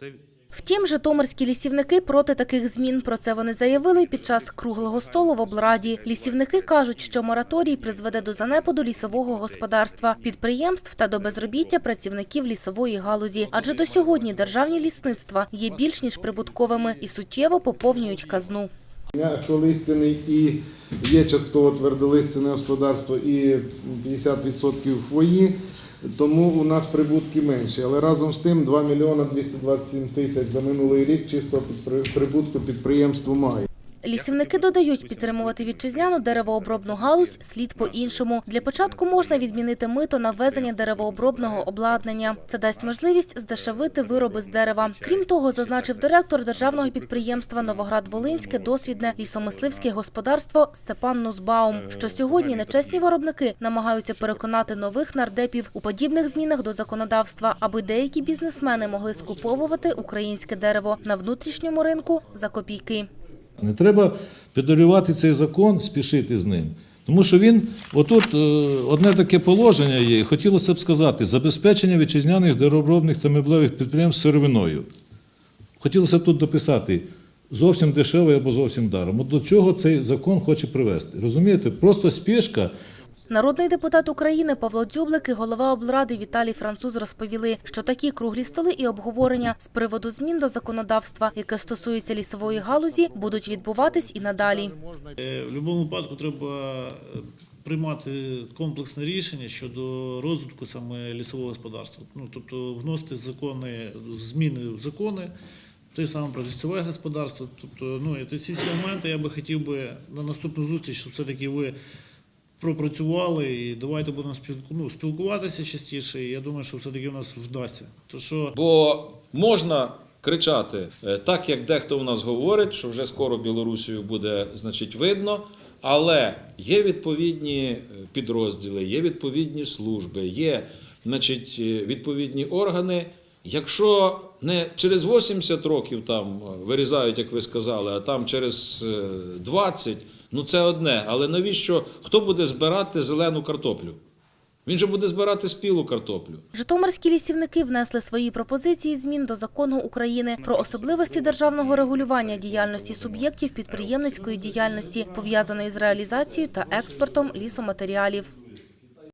Це Втім, житомирські лісівники проти таких змін. Про це вони заявили під час круглого столу в облраді. Лісівники кажуть, що мораторій призведе до занепаду лісового господарства, підприємств та до безробіття працівників лісової галузі. Адже до сьогодні державні лісництва є більш ніж прибутковими і суттєво поповнюють казну. М'яколистяний і є частково твердолистяне господарство і 50% хвої, тому у нас прибутки менші. Але разом з тим 2 мільйона 227 тисяч за минулий рік чистого прибутку підприємство має. Лісівники додають, підтримувати вітчизняну деревообробну галузь слід по-іншому. Для початку можна відмінити мито на ввезення деревообробного обладнання. Це дасть можливість здешевити вироби з дерева. Крім того, зазначив директор державного підприємства Новоград-Волинське досвідне лісомисливське господарство Степан Нузбаум, що сьогодні нечесні виробники намагаються переконати нових нардепів у подібних змінах до законодавства, аби деякі бізнесмени могли скуповувати українське дерево на внутрішньому ринку за копійки. Не треба педалювати цей закон, спішити з ним. Тому що він, отут е, одне таке положення є, і хотілося б сказати, забезпечення вітчизняних деревообробних та меблевих підприємств сировиною. Хотілося б тут дописати зовсім дешево або зовсім даром. От до чого цей закон хоче привести? Розумієте? Просто спішка. Народний депутат України Павло Дзюблик і голова облради Віталій Француз розповіли, що такі круглі столи і обговорення з приводу змін до законодавства, яке стосується лісової галузі, будуть відбуватись і надалі. Е, В будь-якому випадку треба е, приймати комплексне рішення щодо розвитку саме лісового господарства. Ну, тобто вносити закони, зміни в закони, те саме про лісове господарство. Тобто, ну, і ці всі моменти я би хотів би на наступну зустріч, щоб все-таки ви пропрацювали і давайте будемо ну, спілкуватися частіше. І я думаю, що все-таки у нас вдасться. То що Бо можна кричати е, так, як дехто у нас говорить, що вже скоро Білорусію буде значить видно. Але є відповідні е, підрозділи, є відповідні служби, є значить, е, відповідні органи. Якщо не через 80 років там вирізають, як ви сказали, а там через е, 20, ну це одне. Але навіщо хто буде збирати зелену картоплю? Він же буде збирати спілу картоплю. Житомирські лісівники внесли свої пропозиції змін до закону України про особливості державного регулювання діяльності суб'єктів підприємницької діяльності, пов'язаної з реалізацією та експортом лісоматеріалів.